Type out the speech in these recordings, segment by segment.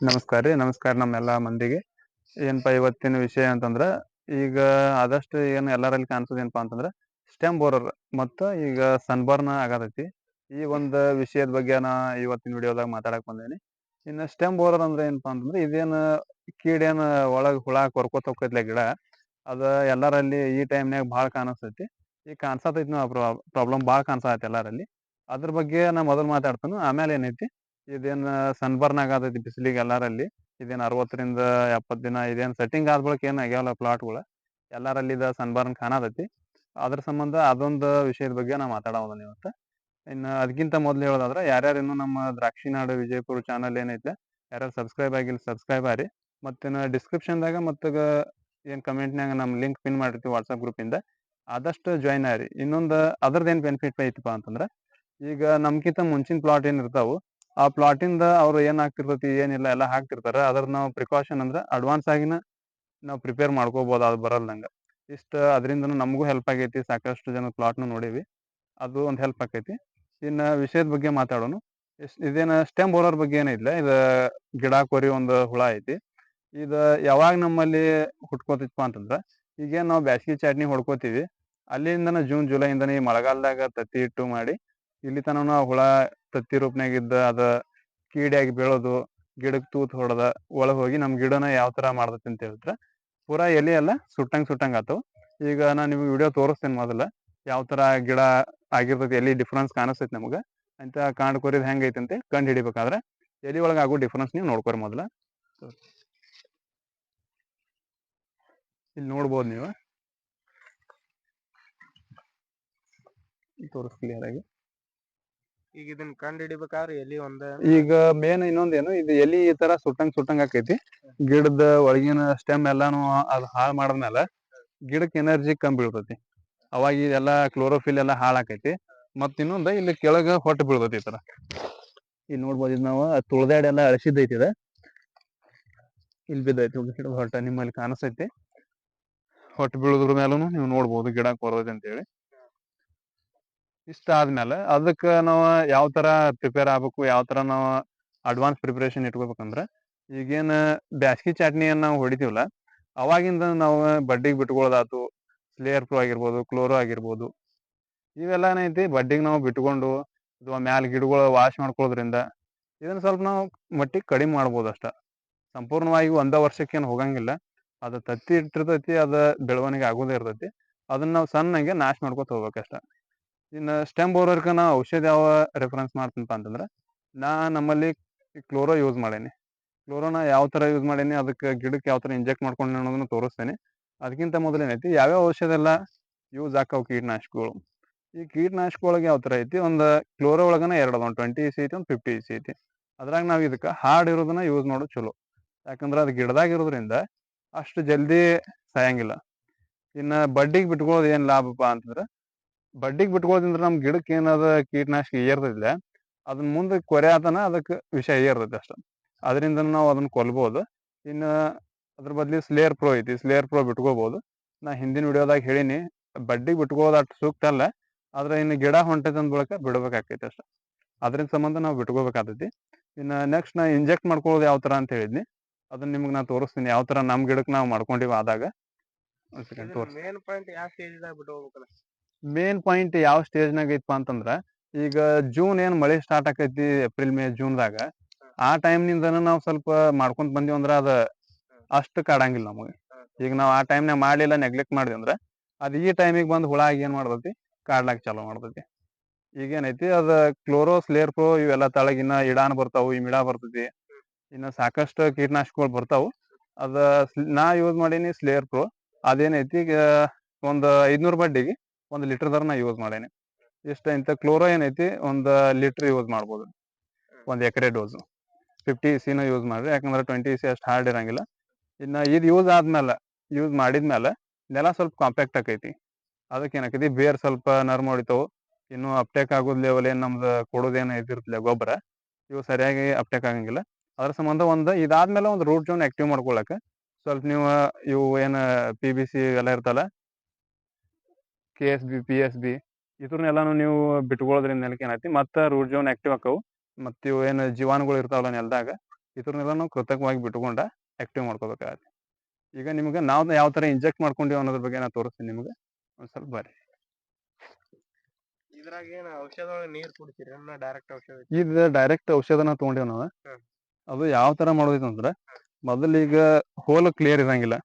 ನಮಸ್ಕಾರ ರೀ, ನಮಸ್ಕಾರ ನಮ್ಮೆಲ್ಲಾ ಮಂದಿಗೆ. ಏನಪ್ಪಾ ಇವತ್ತಿನ ವಿಷಯ ಅಂತಂದ್ರ, ಈಗ ಆದಷ್ಟು ಏನ್ ಎಲ್ಲರಲ್ಲಿ ಕಾಣಿಸೋದು ಏನಪ್ಪಾ ಅಂತಂದ್ರ, ಸ್ಟೆಮ್ ಬೋರರ್ ಮತ್ತ ಈಗ ಸನ್ಬರ್ನ್ ಆಗತೈತಿ. ಈ ಒಂದು ವಿಷಯದ ಬಗ್ಗೆ ನಾ ಇವತ್ತಿನ ವಿಡಿಯೋದಾಗ ಮಾತಾಡಕ್ ಬಂದೇನಿ. ಇನ್ನ ಸ್ಟೆಮ್ ಬೋರರ್ ಅಂದ್ರೆ ಏನಪ್ಪಾ ಅಂತಂದ್ರೆ, ಇದೇನ ಕೀಡೇನ್ ಒಳಗ್ ಹುಳ ಕೊರ್ಕೋತ ಹೋಕೈತ್ಲೆ ಗಿಡ, ಅದ ಎಲ್ಲರಲ್ಲಿ ಈ ಟೈಮ್ನಾಗ ಭಾಳ ಕಾಣಿಸ್ತೈತಿ. ಈ ಕಾಣ್ಸತೈತಿ ಪ್ರಾಬ್ಲಮ್ ಭಾಳ ಕಾಣಿಸತೈತಿ ಎಲ್ಲಾರಲ್ಲಿ. ಅದ್ರ ಬಗ್ಗೆ ನಾ ಮೊದಲ್ ಮಾತಾಡ್ತಾನು ಆಮೇಲೆ ಏನೈತಿ? ಇದೇನ್ ಸನ್ಬರ್ನ್ ಆಗತೈತಿ ಬಿಸಿಲಿಗೆ ಎಲ್ಲಾರಲ್ಲಿ. ಇದೇನ್ ಅರವತ್ತರಿಂದ ಎಪ್ಪತ್ ದಿನ ಇದೇನ್ ಸೆಟ್ಟಿಂಗ್ ಆದ ಬಳಿಕ ಏನ್ ಆಗ್ಯಾವಲ್ಲ ಪ್ಲಾಟ್ಗಳು ಎಲ್ಲಾರಲ್ಲಿ ಇದ ಸನ್ಬರ್ನ್ ಕಾಣತೈತಿ ಅದ್ರ ಸಂಬಂಧ ಅದೊಂದು ವಿಷಯದ ಬಗ್ಗೆ ನಾ ಮಾತಾಡೋದನ್ನ ಇವತ್ತು ಇನ್ನು ಅದಕ್ಕಿಂತ ಮೊದಲು ಹೇಳೋದಾದ್ರ, ಯಾರ್ಯಾರು ಇನ್ನು ನಮ್ಮ ದ್ರಾಕ್ಷಿ ನಾಡು, ವಿಜಯಪುರ ಚಾನಲ್ ಏನೈತೆ, ಯಾರ್ಯಾರು ಸಬ್ಸ್ಕ್ರೈಬ್ ಆಗಿಲ್ಲ ಸಬ್ಸ್ಕ್ರೈಬ್ ಆರಿ. ಮತ್ತೇನು ಡಿಸ್ಕ್ರಿಪ್ಷನ್ದಾಗ ಮತ್ತ ಏನ್ ಕಮೆಂಟ್ನಾಗ ನಮ್ಮ ಲಿಂಕ್ ಪಿನ್ ಮಾಡಿರ್ತೀವಿ ವಾಟ್ಸಪ್ ಗ್ರೂಪಿಂದ ಆದಷ್ಟು ಜಾಯ್ನ್ ಆರಿ. ಇನ್ನೊಂದು ಅದ್ರದ್ದು ಏನ್ ಬೆನಿಫಿಟ್ ಐತಿಪಾ ಅಂತಂದ್ರ, ಈಗ ನಮ್ಕಿಂತ ಮುಂಚಿನ ಪ್ಲಾಟ್ ಏನ್ ಇರ್ತಾವು ಆ ಪ್ಲಾಟ್ ಇಂದ ಅವ್ರು ಏನ್ ಆಗ್ತಿರ್ತೈತಿ ಏನಿಲ್ಲ ಎಲ್ಲಾ ಹಾಕ್ತಿರ್ತಾರ. ಅದ್ರ ನಾವು ಪ್ರಿಕಾಷನ್ ಅಂದ್ರ ಅಡ್ವಾನ್ಸ್ ಆಗಿನ ನಾವು ಪ್ರಿಪೇರ್ ಮಾಡ್ಕೋಬಹುದು ಅದು ಬರಲ್ದಂಗ. ಇಷ್ಟ ಅದರಿಂದ ನಮಗೂ ಹೆಲ್ಪ್ ಆಗೈತಿ. ಸಾಕಷ್ಟು ಜನ ಪ್ಲಾಟ್ನು ನೋಡೇವಿ. ಅದು ಒಂದ್ ಹೆಲ್ಪ್ ಆಕೈತಿ. ಇನ್ನ ವಿಷಯದ ಬಗ್ಗೆ ಮಾತಾಡೋನು ಇದೇನ ಸ್ಟೆಮ್ ಬೋರರ್ ಬಗ್ಗೆ ಏನಿಲ್ಲ ಇದ ಗಿಡ ಕೊರಿ ಒಂದು ಹುಳ ಐತಿ. ಇದ ಯಾವಾಗ ನಮ್ಮಲ್ಲಿ ಹುಟ್ಕೋತಿತ್ಪಾ ಅಂತಂದ್ರ ಈಗೇನ್ ನಾವು ಬ್ಯಾಸಗಿ ಚಾಟ್ನಿ ಹೊಡ್ಕೋತೀವಿ. ಅಲ್ಲಿಂದನ ಜೂನ್ ಜುಲೈ ಇಂದನ ಈ ಮಳೆಗಾಲದಾಗ ತತ್ತಿ ಇಟ್ಟು ಮಾಡಿ, ಇಲ್ಲಿ ತನ ಹುಳ ತತ್ತಿ ರೂಪನ್ಯಾಗ ಇದ್ದ ಅದ ಕೀಡಿಯಾಗಿ ಬೀಳೋದು, ಗಿಡಕ್ ತೂತ್ ಹೊಡದ, ಒಳಗ್ ಹೋಗಿ ನಮ್ಮ ಗಿಡನ ಯಾವ ತರ ಮಾಡ್ತೈತಿ ಅಂತ ಹೇಳಿದ್ರೆ ಪೂರಾ ಎಲಿ ಎಲ್ಲ ಸುಟ್ಟಂಗ್ ಸುಟ್ಟಂಗ್ ಆತಾವ್ ಈಗ ನಾ ನಿಮ್ಗೆ ವಿಡಿಯೋ ತೋರಿಸ್ತೇನೆ ಮೊದಲ, ಯಾವ ತರ ಗಿಡ ಆಗಿರ್ತೈತಿ ಎಲ್ಲಿ ಡಿಫ್ರೆನ್ಸ್ ಕಾಣಿಸ್ತೈತಿ ನಮಗೆ. ಅಂತ ಕಾಂಡ್ ಹೆಂಗೈತೆ ಅಂತ ಕಂಡ್ ಹಿಡಿಬೇಕಾದ್ರ ಎಲೆ ಒಳಗ ಆಗೋ ಡಿಫ್ರೆನ್ಸ್ ನೀವು ನೋಡ್ಕೊರಿ ಮೊದಲ. ಇಲ್ಲಿ ನೋಡ್ಬೋದು ನೀವು. ತೋರಿಸ್ ಕ್ಲಿಯರ್ ಆಗಿ. ಈಗ ಇದನ್ನ ಕಂಡು ಹಿಡಿಬೇಕಾದ್ರೆ ಎಲ್ಲಿ ಒಂದ ಈಗ ಮೇನ್ ಇನ್ನೊಂದೇನು ಇದು ಎಲಿ ಈ ತರ ಸುಟ್ಟಂಗ್ ಸುಟ್ಟಂಗ್ ಆಕೈತಿ. ಗಿಡದ ಒಳಗಿನ ಸ್ಟೆಮ್ ಎಲ್ಲಾನು ಅದ್ ಹಾಳ್ ಮಾಡದ್ಮೇಲೆ ಗಿಡಕ್ಕೆ ಎನರ್ಜಿ ಕಮ್ಮಿ ಬೀಳ್ತೈತಿ. ಅವಾಗ ಇದೆಲ್ಲ ಕ್ಲೋರೋಫಿಲ್ ಎಲ್ಲ ಹಾಳಾಕೈತಿ ಮತ್ತ ಇನ್ನೊಂದ ಇಲ್ಲಿ ಕೆಳಗ ಹೊಟ್ಟೆ ಬೀಳ್ತೈತಿ ಈ ತರ. ಇಲ್ಲಿ ನೋಡ್ಬೋದು ಇದು ನಾವು ಎಲ್ಲಾ ಎಲ್ಲ ಐತಿ ಇದ ಇಲ್ಲಿ ಬಿದ್ದೈತಿ ಗಿಡದ ಹೊಟ್ಟ ನಿಮ್ಮಲ್ಲಿ ಕಾಣಿಸ್ತೈತಿ. ಹೊಟ್ಟು ಬೀಳೋದ್ರ ಮೇಲೂ ನೀವು ನೋಡ್ಬೋದು ಗಿಡ ಕೊರದೈತಿ ಅಂತೇಳಿ. ಇಷ್ಟ ಆದ್ಮೇಲೆ ಅದಕ್ಕೆ ನಾವು ಯಾವ ತರ ಪ್ರಿಪೇರ್ ಆಗ್ಬೇಕು, ಯಾವ ತರ ನಾವು ಅಡ್ವಾನ್ಸ್ ಪ್ರಿಪರೇಷನ್ ಇಟ್ಕೋಬೇಕಂದ್ರ, ಈಗೇನು ಬ್ಯಾಸ್ಗಿ ಚಾಟ್ನಿಯನ್ನ ನಾವು ಹೊಡಿತೀವಲ್ಲ, ಅವಾಗಿಂದ ನಾವು ಬಡ್ಡಿಗೆ ಬಿಟ್ಕೊಳ್ಳೋದಾತು ಸ್ಲೇಯರ್ ಪ್ರೋ ಆಗಿರ್ಬೋದು, ಕ್ಲೋರೋ ಆಗಿರ್ಬೋದು, ಇವೆಲ್ಲ ಏನೈತಿ ಬಡ್ಡಿಗೆ ನಾವು ಬಿಟ್ಕೊಂಡು, ಅಥವಾ ಮ್ಯಾಲ ಗಿಡಗಳು ವಾಶ್ ಮಾಡ್ಕೊಳ್ಳೋದ್ರಿಂದ ಇದನ್ನ ಸ್ವಲ್ಪ ನಾವು ಮಟ್ಟಿಗೆ ಕಡಿಮೆ ಮಾಡ್ಬೋದು ಅಷ್ಟ. ಸಂಪೂರ್ಣವಾಗಿ ಒಂದ ವರ್ಷಕ್ಕೇನು ಹೋಗಂಗಿಲ್ಲ, ಅದು ತತ್ತಿ ಇಟ್ಟಿರ್ತೈತಿ, ಅದು ಬೆಳವಣಿಗೆ ಆಗೋದೇ ಇರ್ತೈತಿ, ಅದನ್ನ ನಾವು ಸಣ್ಣಗೆ ನಾಶ ಮಾಡ್ಕೊತ ಹೋಗ್ಬೇಕಷ್ಟ. ಇನ್ನು ಸ್ಟೆಮ್ ಬೋರರ್ಕ ನಾ ಔಷಧ ಯಾವ ರೆಫರೆನ್ಸ್ ಮಾಡ್ತೀನಪ್ಪ ಅಂತಂದ್ರೆ, ನಾ ನಮ್ಮಲ್ಲಿ ಕ್ಲೋರೋ ಯೂಸ್ ಮಾಡೇನಿ. ಕ್ಲೋರೋನ ಯಾವ ತರ ಯೂಸ್ ಮಾಡೇನಿ, ಅದಕ್ಕೆ ಗಿಡಕ್ಕೆ ಯಾವ ತರ ಇಂಜೆಕ್ಟ್ ಮಾಡ್ಕೊಂಡು ಅನ್ನೋದನ್ನ ತೋರಿಸ್ತೇನೆ. ಅದಕ್ಕಿಂತ ಮೊದಲು ಏನೈತಿ ಯಾವ್ಯಾವ ಔಷಧ ಎಲ್ಲ ಯೂಸ್ ಆಕಾವು ಕೀಟನಾಶಕಗಳು? ಈ ಕೀಟನಾಶಕಗಳಿಗೆ ಯಾವ ತರ ಐತಿ, ಒಂದು ಕ್ಲೋರೋ ಒಳಗನ ಎರಡು ಒಂದು ಟ್ವೆಂಟಿ ಸಿ ಐತಿ, ಒಂದು ಫಿಫ್ಟಿ ಸಿ ಐತಿ. ಅದ್ರಾಗ ನಾವು ಇದಕ್ಕೆ ಹಾರ್ಡ್ ಇರೋದನ್ನ ಯೂಸ್ ಮಾಡೋದು ಚಲೋ. ಯಾಕಂದ್ರೆ ಅದು ಗಿಡದಾಗ ಇರೋದ್ರಿಂದ ಅಷ್ಟು ಜಲ್ದಿ ಸಾಯಂಗಿಲ್ಲ. ಇನ್ನ ಬಡ್ಡಿಗೆ ಬಿಟ್ಕೊಳ್ಳೋದು ಏನು ಲಾಭಪ್ಪ ಅಂತಂದ್ರೆ ಬಡ್ಡಿಗೆ ಬಿಟ್ಕೊಳ್ಳೋದ್ರಿಂದ ನಮ್ ಗಿಡಕ್ಕೆ ಏನದ ಕೀಟನಾಶಕ ಏರ್ತದಿಲ್ಲ ಅದನ್ನ ಮುಂದೆ ಕೊರೆ ಆತನ ಅದಕ್ಕೆ ವಿಷ ಏರ್ತೈತಿ ಅಷ್ಟ. ಅದರಿಂದ ನಾವು ಅದನ್ನ ಕೊಲ್ಬೋದು. ಇನ್ನ ಅದ್ರ ಬದ್ಲಿ ಸ್ಲೇಯರ್ ಪ್ರೋ ಐತಿ ಸ್ಲೇಯರ್ ಪ್ರೋ ಬಿಟ್ಕೋಬಹುದು ನಾ ಹಿಂದಿನ ವಿಡಿಯೋದಾಗ ಹೇಳಿನಿ, ಬಡ್ಡಿಗೆ ಬಿಟ್ಕೋದು ಅಷ್ಟು ಸೂಕ್ತ ಅಲ್ಲ, ಆದ್ರೆ ಇನ್ನು ಗಿಡ ಹೊಂಟೈತೆ ಅಂದ ಬಳಕ ಬಿಡ್ಬೇಕಾಕೈತಿ ಅಷ್ಟ. ಅದ್ರಿಂದ ಸಂಬಂಧ ನಾವು ಬಿಟ್ಕೋಬೇಕಾಗ್ತೈತಿ. ಇನ್ನ ನೆಕ್ಸ್ಟ್ ನಾ ಇಂಜೆಕ್ಟ್ ಮಾಡ್ಕೊಳ್ಳೋದು ಯಾವ ತರ ಅಂತ ಹೇಳಿದ್ನಿ. ಅದನ್ನ ನಿಮ್ಗೆ ನಾ ತೋರಿಸ್ತೀನಿ, ಯಾವ ತರ ನಮ್ ಗಿಡಕ್ಕೆ ನಾವು ಮಾಡ್ಕೊಂಡಿವಿ ಆದಾಗ. ಮೇನ್ ಪಾಯಿಂಟ್ ಯಾವ ಸ್ಟೇಜ್ದಾಗ ಮೇನ್ ಪಾಯಿಂಟ್ ಯಾವ ಸ್ಟೇಜ್ನಾಗ ಐತಪ್ಪ ಅಂತಂದ್ರ, ಈಗ ಜೂನ್ ಏನ್ ಮಳೆ ಸ್ಟಾರ್ಟ್ ಆಕೈತಿ ಏಪ್ರಿಲ್ ಮೇ ಜೂನ್ದಾಗ ಆ ಟೈಮ್ನಿಂದನೂ ನಾವು ಸ್ವಲ್ಪ ಮಾಡ್ಕೊಂತ ಬಂದಿವಿ ಅಂದ್ರ ಅದ ಅಷ್ಟು ಕಾಡಂಗಿಲ್ಲ ನಮಗೆ. ಈಗ ನಾವ್ ಆ ಟೈಮ್ನಾಗ ಮಾಡ್ಲಿಲ್ಲ ನೆಗ್ಲೆಕ್ಟ್ ಮಾಡಿದ್ವಿ ಅಂದ್ರ, ಅದ್ ಈ ಟೈಮಿಗೆ ಬಂದ್ ಹುಳ ಆಗಿ ಏನ್ ಮಾಡ್ತೈತಿ, ಕಾಡ್ಲಾಕ್ ಚಾಲೂ ಮಾಡ್ತೈತಿ. ಈಗ ಏನೈತಿ, ಅದ ಕ್ಲೋರೋ ಸ್ಲೇರ್ ಪ್ರೋ ಇವೆಲ್ಲ ತಳಗಿನ ಇಡಾನ್ ಬರ್ತಾವು ಮಿಡಾ ಬರ್ತೈತಿ. ಇನ್ನ ಸಾಕಷ್ಟು ಕೀಟನಾಶಕಗಳು ಬರ್ತಾವು. ಅದ ನಾ ಯೂಸ್ ಮಾಡೀನಿ ಸ್ಲೇರ್ ಪ್ರೋ ಅದೇನೈತಿ, ಈಗ ಒಂದ್ ಐದ್ನೂರ್ ಬಡ್ಡಿಗೆ ಒಂದ್ ಲೀಟರ್ ದರ ನಾ ಯೂಸ್ ಮಾಡೇನಿ. ಇಷ್ಟ ಇಂಥ ಕ್ಲೋರೋ ಏನೈತಿ, ಒಂದ್ ಲೀಟರ್ ಯೂಸ್ ಮಾಡ್ಬೋದು. ಒಂದ್ ಎಕರೆ ಡೋಸ್ ಫಿಫ್ಟಿ ಸಿನ ಯೂಸ್ ಮಾಡ್ರಿ, ಯಾಕಂದ್ರೆ ಟ್ವೆಂಟಿ ಸಿ ಅಷ್ಟು ಹಾರ್ಡ್ ಇರಂಗಿಲ್ಲ. ಇನ್ನ ಇದು ಯೂಸ್ ಆದ್ಮೇಲೆ ಯೂಸ್ ಮಾಡಿದ್ಮೇಲೆ, ನೆಲ ಸ್ವಲ್ಪ ಕಾಂಪ್ಯಾಕ್ಟ್ ಆಕೈತಿ. ಅದಕ್ಕೆ ಏನಾಕೈತಿ, ಬೇರ್ ಸ್ವಲ್ಪ ನರ್ಮ್ ಹೊಡಿತಾವು. ಇನ್ನು ಅಪ್ಟೇಕ್ ಆಗೋದ್ ಲೆವೆಲ್ ಏನ್ ನಮ್ದು ಕೊಡೋದೇನು ಇದಿರ್ತಲ್ಲ ಗೊಬ್ಬರ, ಇವು ಸರಿಯಾಗಿ ಅಪ್ಟೇಕ್ ಆಗಂಗಿಲ್ಲ. ಅದ್ರ ಸಂಬಂಧ ಒಂದು ಇದಾದ್ಮೇಲೆ ಒಂದು ರೂಟ್ ಜೋನ್ ಆಕ್ಟಿವ್ ಮಾಡ್ಕೊಳಕ, ಸ್ವಲ್ಪ ನೀವು ಇವು ಏನ್ ಪಿ ಬಿ ಸಿ ಎಲ್ಲ ಇರ್ತಲ್ಲ K S B P S B ಇದ್ರನ್ನೆಲ್ಲಾನು ನೀವು ಬಿಟ್ಕೊಳ್ಳೋದ್ರಿಂದ ನೆಲಕ್ಕೆ ಏನೈತಿ ಮತ್ತೆ ರೂಟ್ ಜೋನ್ ಆಕ್ಟಿವ್ ಆಕವು ಮತ್ತೆ ಇವು ಏನು ಜೀವಾಣುಗಳು ಇರ್ತಾವಲ್ಲ ನೆಲದಾಗ ಇದ್ರನ್ನೆಲ್ಲ ನಾವು ಕೃತಕವಾಗಿ ಬಿಟ್ಕೊಂಡ ಆಕ್ಟಿವ್ ಮಾಡ್ಕೋಬೇಕಾಗತ್ತೆ. ಈಗ ನಿಮ್ಗೆ ನಾವು ಯಾವ ಥರ ಇಂಜೆಕ್ಟ್ ಮಾಡ್ಕೊಂಡಿವಿ ಅನ್ನೋದ್ರ ಬಗ್ಗೆ ನಾ ತೋರಿಸ್ತೀನಿ ನಿಮ್ಗೆ. ಒಂದು ಸ್ವಲ್ಪ ಬರ್ರಿ. ಇದ್ರಾಗ ಏನ್ ಔಷಧ ನೀರ್ ಕುಡಿತೀರಿ? ಡೈರೆಕ್ಟ್ ಔಷಧ ಇದು ಡೈರೆಕ್ಟ್ ಔಷಧನ ತೊಗೊಂಡೇವ್ ನಾವು. ಅದು ಯಾವ ತರ ಅಂದ್ರ ಮೊದಲು ಈಗ ಹೋಲ್ ಕ್ಲಿಯರ್ ಇರಂಗಿಲ್ಲ.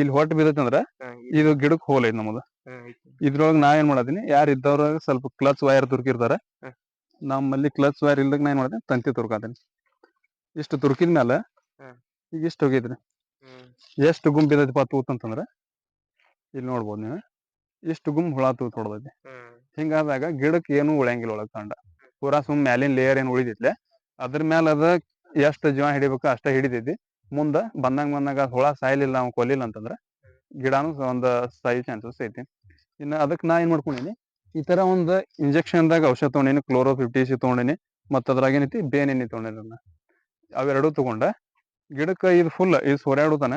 ಇಲ್ಲಿ ಹೊಟ್ಟು ಬಿದ್ದೈತೆ ಅಂದ್ರೆ ಇದು ಗಿಡಕ್ಕೆ ಹೋಲ್ ಐತಿ ನಮ್ಮದು ಇದ್ರೊಳಗೆ ನಾ ಏನ್ ಮಾಡದಿನಿ ಯಾರು ಇದ್ದವ್ರ ಸ್ವಲ್ಪ ಕ್ಲಚ್ ವೈರ್ ತುರ್ಕಿರ್ತಾರ. ನಮ್ಮಲ್ಲಿ ಕ್ಲಚ್ ವೈರ್ ಇಲ್ದಾಗ ನಾ ಏನ್ ಮಾಡ್ತೀನಿ ತಂತಿ ತುರ್ಕಾತೀನಿ. ಇಷ್ಟು ತುರ್ಕಿದ ಮ್ಯಾಲ ಈಗ ಇಷ್ಟು ಹೋಗಿದ್ರಿ. ಎಷ್ಟು ಗುಂಪು ಬಿದ್ದೈತಿಪ್ಪ ತೂತ್ ಅಂತಂದ್ರೆ ಇಲ್ಲಿ ನೋಡ್ಬೋದು ನೀವು ಇಷ್ಟು ಗುಂಪು ಹುಳ ತೂತ್ ಹೊಡೆದೈತಿ. ಹಿಂಗಾದಾಗ ಗಿಡಕ್ಕೆ ಏನು ಉಳಿಯಂಗಿಲ್ಲ ಒಳಗ್ ತಂಡ ಪೂರಾ ಸುಮ್ ಮ್ಯಾಲಿನ ಲೇಯರ್ ಏನ್ ಉಳಿದಿತ್ಲೆ ಅದ್ರ ಮ್ಯಾಲ ಅದ ಎಷ್ಟ ಜೀವ ಹಿಡಿಬೇಕು ಅಷ್ಟ ಹಿಡಿತೈತಿ ಮುಂದ ಬಂದಂಗ ಬಂದಾಗ ಹುಳ ಸಾಯ್ಲಿಲ್ಲ ನಾವು ಕೊಲ್ಲಿಲ್ಲ ಅಂತಂದ್ರ ಗಿಡಾನು ಒಂದ್ ಸಾಯೋ ಚಾನ್ಸಸ್ ಐತಿ. ಇನ್ನ ಅದಕ್ಕೆ ನಾ ಏನ್ ಮಾಡ್ಕೊಂಡಿನಿ ಈ ತರ ಒಂದ್ ಇಂಜೆಕ್ಷನ್ ದಾಗ ಔಷಧ ತಗೊಂಡಿನಿ ಕ್ಲೋರೋ ಫಿಫ್ಟಿ ಸಿ ತಗೊಂಡಿನಿ ಮತ್ತ ಅದ್ರಾಗ ಏನೈತಿ ಬೇನ್ ಎಣ್ಣೆ ತಗೊಂಡಿನಿ ಅವೆರಡು ತಗೊಂಡ ಗಿಡಕ್ಕ ಇದು ಫುಲ್ ಇದು ಸೋರ್ಯಾಡುತ್ತಾನ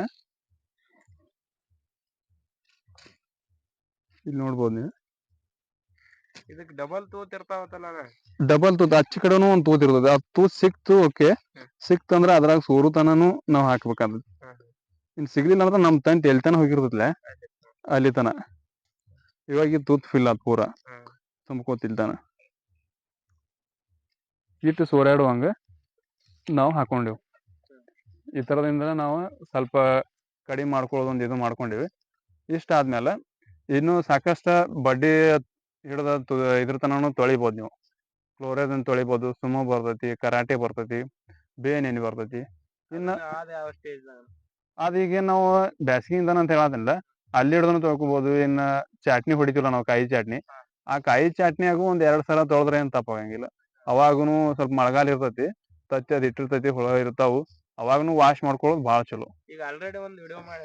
ಇಲ್ಲಿ ನೋಡ್ಬೋದು ನೀವು ಇದಕ್ಕೆ ಡಬಲ್ ತೂತ್ ಇರ್ತಾವತ್ತಲ್ಲ ಡಬಲ್ ತೂತ್ ಅಚ್ಚ ಕಡೆನೂ ಒಂದ್ ತೂತ್ ಇರ್ತದೆ. ಆ ತೂತ್ ಸಿಕ್ತು ಓಕೆ ಸಿಕ್ತು ಸಿಕ್ತಂದ್ರ ಅದ್ರಾಗ ಸೋರುತನನು ನಾವ್ ಹಾಕ್ಬೇಕಾದ ಇನ್ ಸಿಗ್ಲಿಲ್ಲ ಅಂದ್ರೆ ನಮ್ ತಂಟ್ ಎಲ್ಲಿ ತನ ಹೋಗಿರ್ತದ್ಲೆ ಅಲ್ಲಿ ತನ. ಇವಾಗ ತೂತ್ ಫಿಲ್ ಆತ್ ಪೂರ. ತುಂಬ್ಕೋತಿಲ್ತಾನ ಇಟ್ಟು ಸೋರ್ಯಾಡುವಂಗ ನಾವು ಹಾಕೊಂಡೇವು. ಈ ತರದಿಂದ ನಾವು ಸ್ವಲ್ಪ ಕಡಿಮೆ ಮಾಡ್ಕೊಳ್ಳೋದು ಒಂದು ಇದು ಮಾಡ್ಕೊಂಡಿವಿ. ಇಷ್ಟ ಆದ್ಮೇಲೆ ಇನ್ನು ಸಾಕಷ್ಟ ಬಡ್ಡಿ ಹಿಡ್ದ ಇದ್ರ ತನೂ ತೊಳಿಬೋದು ನೀವು. ಕ್ಲೋರೇಜನ್ ತೊಳಿಬೋದು ಸುಮೋ ಬರ್ತೈತಿ ಕರಾಟೆ ಬರ್ತೈತಿ ಬೇನ್ ಎಣ್ಣೆ ಬರ್ತೈತಿ. ಇನ್ನ ಅದೀಗ ನಾವು ಬ್ಯಾಸ್ಗಿಯಿಂದನ ಅಂತ ಹೇಳೋದಿಲ್ಲ. ಅಲ್ಲಿ ಹಿಡ್ದನು ತೊಳ್ಕೊಬಹುದು ಇನ್ನ ಚಟ್ನಿ ಹೊಡಿತೀವಲ್ಲ ನಾವು ಕಾಯಿ ಚಟ್ನಿ. ಆ ಕಾಯಿ ಚಟ್ನಿಯಾಗು ಒಂದ್ ಎರಡ್ ಸಲ ತೊಳೆದ್ರೆ ಏನ್ ತಪ್ಪಾಗಂಗಿಲ್ಲ ಅವಾಗೂನು ಸ್ವಲ್ಪ ಮಳಗಾಲ ಇರ್ತೈತಿ ತತ್ತಿ ಅದ್ ಇಟ್ಟಿರ್ತೈತಿ ಹುಳ ಇರ್ತಾವು ಅವಾಗನು ವಾಶ್ ಮಾಡ್ಕೊಳ್ಳೋದು ಬಹಳ ಚಲೋ. ಈಗ ಆಲ್ರೆಡಿ ಒಂದ್ ವಿಡಿಯೋ ಮಾಡಿ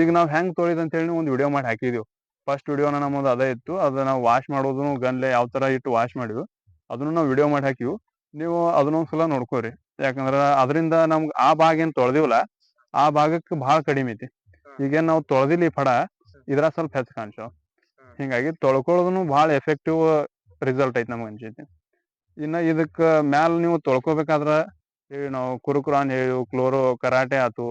ಈಗ ನಾವ್ ಹೆಂಗ್ ತೊಳಿದ್ ಅಂತ ಹೇಳಿ ಒಂದ್ ವಿಡಿಯೋ ಮಾಡಿ ಹಾಕಿದೀವಿ. ಫಸ್ಟ್ ವಿಡಿಯೋನ ನಮ್ಮದು ಅದೇ ಇತ್ತು ಅದ ನಾವು ವಾಶ್ ಮಾಡೋದನ್ನು ಗನ್ಲೆ ಯಾವ ತರ ಇಟ್ಟು ವಾಶ್ ಮಾಡಿದ್ವಿ ಅದನ್ನು ನಾವು ವಿಡಿಯೋ ಮಾಡಿ ಹಾಕಿವು ನೀವು ಅದನ್ನೊಂದ್ಸಲ ನೋಡ್ಕೋರಿ ಯಾಕಂದ್ರ ಅದರಿಂದ ನಮ್ಗ್ ಆ ಭಾಗ ಏನ್ ತೊಳ್ದಿವಲ್ಲ ಆ ಭಾಗಕ್ಕೆ ಬಹಳ ಕಡಿಮೆ ಐತಿ. ಈಗೇನ್ ನಾವು ತೊಳೆದಿಲ್ಲ ಫಡ ಇದ್ರ ಸ್ವಲ್ಪ ಹೆಚ್ಚು ಕಾಣಿಸ್ಯಾವ ಹಿಂಗಾಗಿ ತೊಳ್ಕೊಳ್ಳೋದನ್ನು ಬಹಳ ಎಫೆಕ್ಟಿವ್ ರಿಸಲ್ಟ್ ಐತಿ ನಮ್ಗೆ ಅನ್ಸೈತಿ. ಇನ್ನ ಇದಕ್ಕ ಮ್ಯಾಲ ನೀವು ತೊಳ್ಕೊಬೇಕಾದ್ರ ಹೇಳಿ ನಾವು ಕುರುಕುರಾನ್ ಹೇಳಿ ಕ್ಲೋರೋ ಕರಾಟೆ ಆತು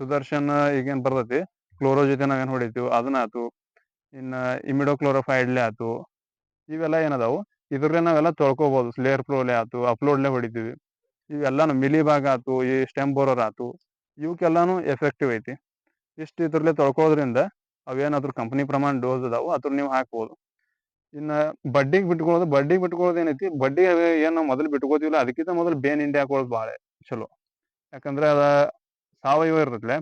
ಸುದರ್ಶನ್ ಈಗೇನ್ ಬರ್ತೈತಿ ಕ್ಲೋರೋ ಜೊತೆ ನಾವೇನ್ ಹೊಡಿತೀವಿ ಅದನ್ನ ಆತು ಇನ್ನ ಇಮಿಡೋಕ್ಲೋರೋಫೈಡ್ಲೆ ಆತು ಇವೆಲ್ಲ ಏನದಾವು ಇದ್ರಲ್ಲೇ ನಾವೆಲ್ಲ ತೊಳ್ಕೊಬೋದು ಸ್ಲೇಯರ್ ಪ್ರೋಲೆ ಆತು ಅಪ್ಲೋಡ್ಲೆ ಹೊಡಿತೀವಿ. ಇವೆಲ್ಲಾನು ಮಿಲಿ ಭಾಗ ಆತು ಈ ಸ್ಟೆಂಬೋರರ್ ಆತು ಇವಕ್ಕೆಲ್ಲಾನು ಎಫೆಕ್ಟಿವ್ ಐತಿ. ಇಷ್ಟು ಇದ್ರಲ್ಲೇ ತೊಳ್ಕೊಳ್ಳೋದ್ರಿಂದ ಅವೇನಾದ್ರು ಕಂಪನಿ ಪ್ರಮಾಣ ಡೋಸ್ ಅದಾವು ಅದ್ರ ನೀವು ಹಾಕ್ಬೋದು. ಇನ್ನ ಬಡ್ಡಿಗೆ ಬಿಟ್ಕೊಳ್ಳೋದು ಬಡ್ಡಿಗೆ ಬಿಟ್ಕೊಳ್ಳೋದು ಏನೈತಿ? ಬಡ್ಡಿ ಏನು ನಾವು ಮೊದಲು ಬಿಟ್ಕೋತೀವಲ್ಲ ಅದಕ್ಕಿಂತ ಮೊದಲು ಬೇನ್ ಹಿಂಡಿ ಹಾಕೊಳ್ಳೋದು ಭಾಳ ಚಲೋ. ಯಾಕಂದ್ರೆ ಅದ ಸಾವಯವ ಇರತ್ಲೆ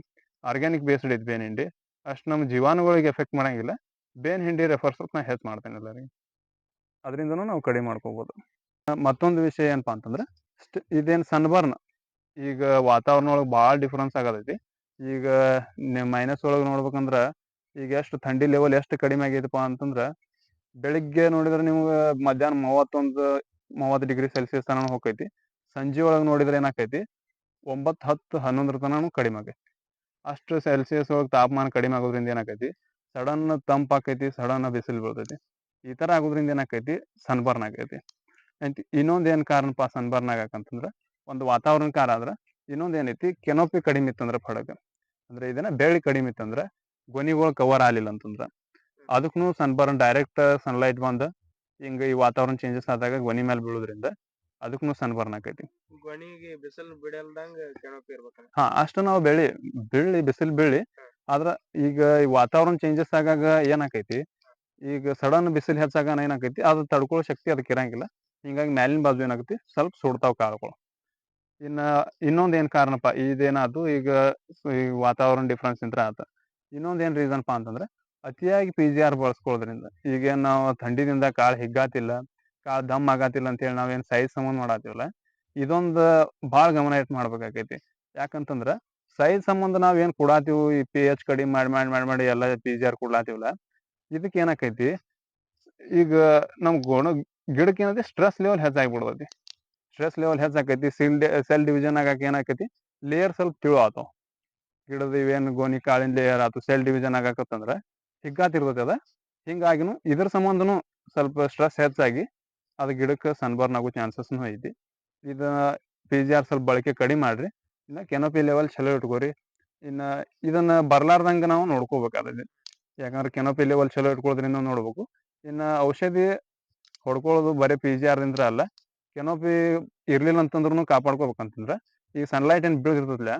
ಆರ್ಗ್ಯಾನಿಕ್ ಬೇಸ್ಡ್ ಐತಿ ಬೇನ್ ಹಿಂಡಿ ಅಷ್ಟು ನಮ್ಮ ಜೀವಾಣುಗಳಿಗೆ ಎಫೆಕ್ಟ್ ಮಾಡಂಗಿಲ್ಲ. ಬೇನ್ ಹಿಂಡಿ ರೆಫರ್ಸ್ ನಾ ಹೆಚ್ಚು ಮಾಡ್ತೇನೆ ಎಲ್ಲರಿಗೆ. ಅದರಿಂದನೂ ನಾವು ಕಡಿಮೆ ಮಾಡ್ಕೋಬೋದು. ಮತ್ತೊಂದು ವಿಷಯ ಏನಪ್ಪಾ ಅಂತಂದ್ರೆ ಇದೇನು ಇದೇನ್ ಸನ್ಬರ್ನ್ ಈಗ ವಾತಾವರಣ ಒಳಗೆ ಭಾಳ ಡಿಫ್ರೆನ್ಸ್ ಆಗತೈತಿ. ಈಗ ಮೈನಸ್ ಒಳಗೆ ನೋಡ್ಬೇಕಂದ್ರ ಈಗ ಎಷ್ಟು ಥಂಡಿ ಲೆವೆಲ್ ಎಷ್ಟು ಕಡಿಮೆ ಆಗೈತಪ್ಪ ಅಂತಂದ್ರ ಬೆಳಿಗ್ಗೆ ನೋಡಿದ್ರೆ ನಿಮ್ಗೆ ಮಧ್ಯಾಹ್ನ ಮೂವತ್ತೊಂದು, ಮೂವತ್ತು ಡಿಗ್ರಿ ಸೆಲ್ಸಿಯಸ್ ತನ ಹೋಗೈತಿ ಸಂಜೆ ಒಳಗೆ ನೋಡಿದ್ರೆ ಏನಾಕೈತಿ ಒಂಬತ್ತು, ಹತ್ತು, ಹನ್ನೊಂದರ ತನಕ ಕಡಿಮೆ ಆಗೈತಿ. ಅಷ್ಟು ಸೆಲ್ಸಿಯಸ್ ಒಳಗೆ ತಾಪಮಾನ ಕಡಿಮೆ ಆಗೋದ್ರಿಂದ ಏನಾಕೈತಿ ಸಡನ್ ತಂಪಾಕೈತಿ ಸಡನ್ ಬಿಸಿಲು ಬೀಳ್ತೈತಿ ಈ ತರ ಆಗೋದ್ರಿಂದ ಏನಾಕೈತಿ ಸನ್ಬರ್ನ್ ಆಗೈತಿ ಆಯ್ತು ಇನ್ನೊಂದು ಏನ್ ಕಾರಣಪ್ಪ ಸನ್ಬರ್ನ್ ಆಗಕಂತಂದ್ರೆ? ಒಂದು ವಾತಾವರಣ ಕಾರ ಆದ್ರ, ಇನ್ನೊಂದ್ ಏನೈತಿ? ಕೆನೋಪಿ ಕಡಿಮೆ ಇತ್ತಂದ್ರ ಫಡಕ್. ಅಂದ್ರೆ ಇದನ್ನ ಬೆಳ್ಳಿ ಕಡಿಮೆ ಇತ್ತಂದ್ರ ಗೊನಿಗಳು ಕವರ್ ಆಗಲಿಲ್ಲ ಅಂತಂದ್ರ ಅದಕ್ಕೂ ಸನ್ಬರ್ನ್ ಡೈರೆಕ್ಟ್ ಸನ್ಲೈಟ್ ಬಂದ್ ಹಿಂಗ ಈ ವಾತಾವರಣ ಚೇಂಜಸ್ ಆದಾಗ ಗೊನಿ ಮೇಲೆ ಬೀಳೋದ್ರಿಂದ ಅದಕ್ಕೂ ಸನ್ಬರ್ನ್ ಆಕೈತಿ. ಬಿಸಿಲು ಬಿಡಲ್ದಂಗ ಕೆಣಪಿ ಹಾ ಅಷ್ಟು ನಾವು ಬೆಳಿ ಬೀಳಿ ಬಿಸಿಲು ಬೀಳಿ ಆದ್ರ ಈಗ ಈ ವಾತಾವರಣ ಚೇಂಜಸ್ ಆಗಾಗ ಏನಾಕೈತಿ ಈಗ ಸಡನ್ ಬಿಸಿಲು ಹೆಚ್ಚಾಗ ಏನಾಕೈತಿ ಅದು ತಡ್ಕೊಳ್ಳೋ ಶಕ್ತಿ ಅದಕ್ಕೆ ಇರಂಗಿಲ್ಲ. ಹಿಂಗಾಗಿ ಮ್ಯಾಲಿನ ಬಾಜು ಏನಾಗತಿ ಸ್ವಲ್ಪ ಸುಡ್ತಾವ್ ಕಾಳುಗಳು ಇನ್ನ ಇನ್ನೊಂದ್ ಏನ್ ಕಾರಣಪ್ಪ ಇದೇನಾತು ಈಗ ಸ- ಈ ವಾತಾವರಣ ಡಿಫ್ರೆನ್ಸ್ ಇಂತ್ರ ಆತ. ಇನ್ನೊಂದ್ ಏನ್ ರೀಸನ್ಪಾ ಅಂತಂದ್ರೆ, ಅತಿಯಾಗಿ ಪಿ ಜಿ ಆರ್ ಬಳಸ್ಕೊಳ್ಳೋದ್ರಿಂದ ಈಗೇನ್ ನಾವು ಥಂಡಿದಿಂದ ಕಾಳು ಹಿಗ್ಗಾತಿಲ್ಲ, ಕಾಳು ದಮ್ ಆಗಾತಿಲ್ಲ ಅಂತ ಹೇಳಿ ನಾವೇನ್ ಸೈಜ್ ಸಂಬಂಧ ಮಾಡಾತಿವಲ್ಲ, ಇದೊಂದ್ ಭಾಳ ಗಮನ ಇಟ್ಟು ಮಾಡ್ಬೇಕಾಕೈತಿ ಯಾಕಂತಂದ್ರ, ಸೈಜ್ ಸಂಬಂಧ ನಾವ್ ಏನ್ ಕೊಡಾತಿವು ಈ ಪಿ ಎಚ್ ಕಡಿಮೆ ಮಾಡಿ ಮಾಡಿ ಮಾಡಿ ಮಾಡಿ ಎಲ್ಲ ಪಿ ಜಿ ಆರ್ ಕೊಡ್ಲಾತಿವಲ್ಲ ಇದಕ್ಕೆ ಏನಾಕೈತಿ ಈಗ ನಮ್ ಗುಣ ಗಿಡಕ್ಕೆ ಏನೈತಿ ಸ್ಟ್ರೆಸ್ ಲೆವೆಲ್ ಹೆಚ್ಚಾಗ್ಬಿಡ್ತೈತಿ. ಸ್ಟ್ರೆಸ್ ಲೆವೆಲ್ ಹೆಚ್ಚಾಕೈತಿ ಸಿಲ್ ಸೆಲ್ ಡಿವಿಷನ್ ಆಗಕ್ಕೆ ಏನಾಕೈತಿ ಲೇಯರ್ ಸ್ವಲ್ಪ ತಿಳು ಆತಾವ. ಗಿಡದ ಇವೇನು ಗೋನಿ ಕಾಳಿನ ಲೇಯರ್ ಆತು ಸೆಲ್ ಡಿವಿಷನ್ ಆಗಾಕತ್ತಂದ್ರ ಹಿಗ್ಗಾತಿರ್ತೈತಿ ಅದ. ಹಿಂಗಾಗಿನು ಇದ್ರ ಸಂಬಂಧನು ಸ್ವಲ್ಪ ಸ್ಟ್ರೆಸ್ ಹೆಚ್ಚಾಗಿ ಅದು ಗಿಡಕ್ಕೆ ಸನ್ಬರ್ನ್ ಆಗೋ ಚಾನ್ಸಸ್ನು ಐತಿ. ಇದ ಪಿ ಜಿ ಆರ್ ಸ್ವಲ್ಪ ಬಳಕೆ ಕಡಿಮೆ ಮಾಡ್ರಿ. ಇನ್ನು ಕೆನೋಪಿ ಲೆವೆಲ್ ಚಲೋ ಇಟ್ಕೋರಿ. ಇನ್ನು ಇದನ್ನ ಬರ್ಲಾರ್ದಂಗೆ ನಾವು ನೋಡ್ಕೋಬೇಕಾದ್ರೆ ಯಾಕಂದ್ರೆ ಕೆನೋಪಿ ಲೆವೆಲ್ ಚಲೋ ಇಟ್ಕೊಳ್ಳೋದ್ರಿಂದ ನೋಡ್ಬೇಕು. ಇನ್ನು ಔಷಧಿ ಹೊಡ್ಕೊಳ್ಳೋದು ಬರೀ ಪಿ ಜಿ ಆರ್ದಿಂದ ಅಲ್ಲ. ಕೆನೋಪಿ ಇರ್ಲಿಲ್ಲ ಅಂತಂದ್ರೂ ಕಾಪಾಡ್ಕೋಬೇಕಂತಂದ್ರೆ ಈ ಸನ್ಲೈಟ್ ಏನು ಬೀಳ್ತಿರ್ತದಲ್ಲ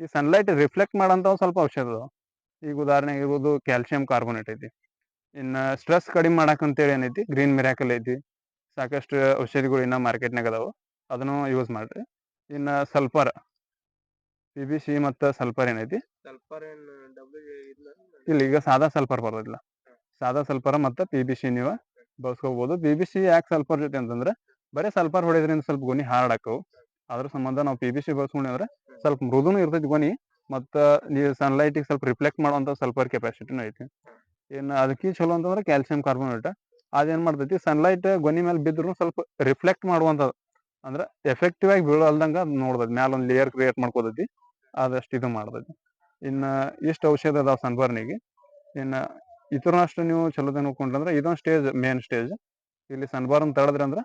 ಈ ಸನ್ಲೈಟ್ ರಿಫ್ಲೆಕ್ಟ್ ಮಾಡೋಂಥ ಒಂದ್ ಸ್ವಲ್ಪ ಔಷಧ ಅದಾವ. ಈಗ ಉದಾಹರಣೆ ಇರ್ಬೋದು ಕ್ಯಾಲ್ಸಿಯಂ ಕಾರ್ಬೋನೇಟ್ ಐತಿ. ಇನ್ನು ಸ್ಟ್ರೆಸ್ ಕಡಿಮೆ ಮಾಡಕ್ಕಂತೇಳಿ ಏನೈತಿ ಗ್ರೀನ್ ಮಿರಾಕಲ್ ಐತಿ. ಸಾಕಷ್ಟು ಔಷಧಿಗಳು ಇನ್ನ ಮಾರ್ಕೆಟ್ನಾಗ ಅದಾವೆ. ಅದನ್ನು ಯೂಸ್ ಮಾಡ್ರಿ. ಇನ್ನು ಸಲ್ಫರ್ ಪಿ ಬಿ ಸಿ ಮತ್ತು ಸಲ್ಫರ್ ಏನೈತಿ? ಇಲ್ಲ ಈಗ ಸಾದಾ ಸಲ್ಫರ್ ಬರೋದಿಲ್ಲ ಸಾದಾ ಸಲ್ಫರ್ ಮತ್ತು ಪಿ ಬಿ ಸಿ ನೀವು ಬಳಸ್ಕೋಬೋದು. ಪಿ ಬಿ ಸಿ ಯಾಕೆ ಸಲ್ಫರ್ ಜೊತೆ ಅಂತಂದ್ರೆ ಬರೀ ಸಲ್ಪರ್ ಹೊಡೆಯೋದ್ರಿಂದ ಸ್ವಲ್ಪ ಗೊನಿ ಹಾರ್ಡ್ ಆಕವು ಅದ್ರ ಸಂಬಂಧ ನಾವು ಪಿ ಬಿ ಸಿ ಬಳಸ್ಕೊಂಡ್ರೆ ಸ್ವಲ್ಪ ಮೃದುನು ಇರ್ತೈತಿ ಗೊನಿ ಮತ್ತು ನೀವು ಸನ್ಲೈಟಿಗೆ ಸ್ವಲ್ಪ ರಿಫ್ಲೆಕ್ಟ್ ಮಾಡುವಂಥ ಸಲ್ಪರ್ ಕೆಪಾಸಿಟಿನೂ ಐತಿ. ಇನ್ನು ಅದಕ್ಕೆ ಚಲೋ ಅಂತಂದ್ರೆ ಕ್ಯಾಲ್ಸಿಯಂ ಕಾರ್ಬೋನೇಟ್ ಅದೇನು ಮಾಡ್ತೈತಿ ಸನ್ಲೈಟ್ ಗೊನಿ ಮೇಲೆ ಬಿದ್ದರೂ ಸ್ವಲ್ಪ ರಿಫ್ಲೆಕ್ಟ್ ಮಾಡುವಂಥದ್ದು ಅಂದ್ರೆ ಎಫೆಕ್ಟಿವ್ ಆಗಿ ಬೀಳಲ್ದಂಗೆ ನೋಡ್ದೈತಿ ಮ್ಯಾಲ ಒಂದು ಲೇಯರ್ ಕ್ರಿಯೇಟ್ ಮಾಡ್ಕೋತೈತಿ ಅದಷ್ಟು ಇದು ಮಾಡ್ತೈತಿ. ಇನ್ನು ಇಷ್ಟು ಔಷಧ ಅದಾವ ಸನ್ಬರ್ನಿಗೆ ಇನ್ನು ಇತರನಷ್ಟು ನೀವು ಚಲೋದ ನೋಡ್ಕೊಂಡ್ರೆ ಇದೊಂದು ಸ್ಟೇಜ್ ಮೇನ್ ಸ್ಟೇಜ್ ಇಲ್ಲಿ ಸನ್ಬರ್ನ್ ತಡೆದ್ರಿ ಅಂದ್ರೆ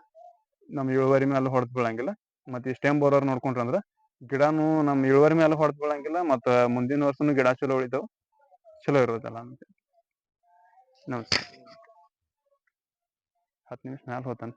ನಮ್ಮ ಇಳುವರಿ ಮೇಲೆ ಹೊಡೆದು ಬೀಳಂಗಿಲ್ಲ. ಮತ್ತ್ ಈ ಸ್ಟೆಮ್ ಬೋರರ್ ನೋಡ್ಕೊಂಡ್ರಂದ್ರೆ ಗಿಡನೂ ನಮ್ಮ ಇಳುವರಿ ಮೇಲೆ ಹೊಡೆದು ಬೀಳಂಗಿಲ್ಲ, ಮತ್ತ ಮುಂದಿನ ವರ್ಷನು ಗಿಡ ಚಲೋ ಉಳಿತಾವ. ಚಲೋ ಇರೋದಲ್ಲ ಅಂತ. ನಮಸ್ತೆ. ಹತ್ತು ನಿಮಿಷ ಮ್ಯಾಲ ಹೋತಾನೆ.